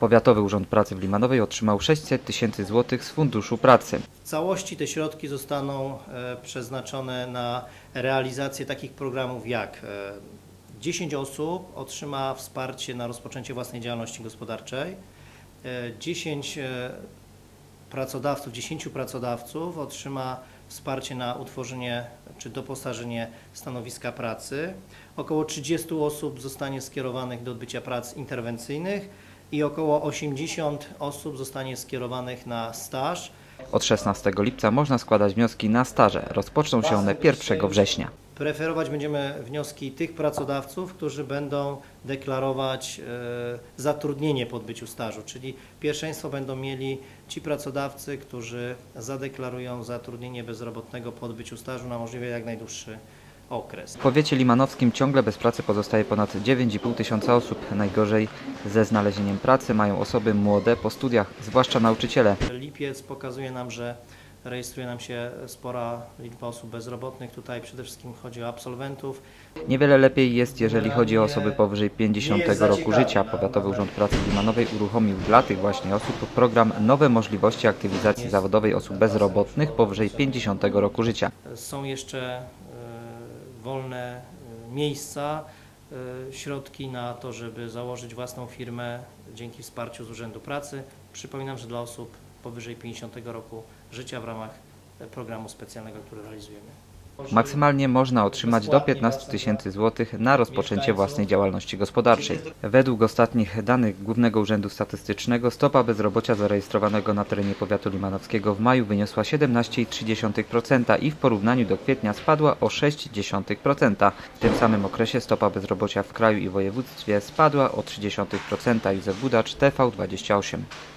Powiatowy Urząd Pracy w Limanowej otrzymał 600 tysięcy złotych z Funduszu Pracy. W całości te środki zostaną e, przeznaczone na realizację takich programów jak e, 10 osób otrzyma wsparcie na rozpoczęcie własnej działalności gospodarczej, e, 10 e, pracodawców, 10 pracodawców otrzyma wsparcie na utworzenie czy doposażenie stanowiska pracy. Około 30 osób zostanie skierowanych do odbycia prac interwencyjnych i około 80 osób zostanie skierowanych na staż. Od 16 lipca można składać wnioski na staże. Rozpoczną się one 1 września. Preferować będziemy wnioski tych pracodawców, którzy będą deklarować e, zatrudnienie po odbyciu stażu, czyli pierwszeństwo będą mieli ci pracodawcy, którzy zadeklarują zatrudnienie bezrobotnego po odbyciu stażu na możliwie jak najdłuższy okres. W powiecie limanowskim ciągle bez pracy pozostaje ponad 9,5 tysiąca osób. Najgorzej ze znalezieniem pracy mają osoby młode po studiach, zwłaszcza nauczyciele. Lipiec pokazuje nam, że rejestruje nam się spora liczba osób bezrobotnych. Tutaj przede wszystkim chodzi o absolwentów. Niewiele lepiej jest, jeżeli chodzi o osoby powyżej 50 roku życia. Powiatowy Urząd Pracy Limanowej uruchomił dla tych właśnie osób program Nowe Możliwości Aktywizacji Zawodowej Osób Bezrobotnych powyżej 50 roku życia. Są jeszcze wolne e, miejsca, e, środki na to, żeby założyć własną firmę dzięki wsparciu z Urzędu Pracy. Przypominam, że dla osób powyżej 50 roku życia w ramach programu specjalnego, który realizujemy. Maksymalnie można otrzymać do 15 tysięcy złotych na rozpoczęcie własnej działalności gospodarczej. Według ostatnich danych Głównego Urzędu Statystycznego stopa bezrobocia zarejestrowanego na terenie powiatu limanowskiego w maju wyniosła 17,3% i w porównaniu do kwietnia spadła o 0,6%. W tym samym okresie stopa bezrobocia w kraju i województwie spadła o 0,3%. Józef Budacz, TV28.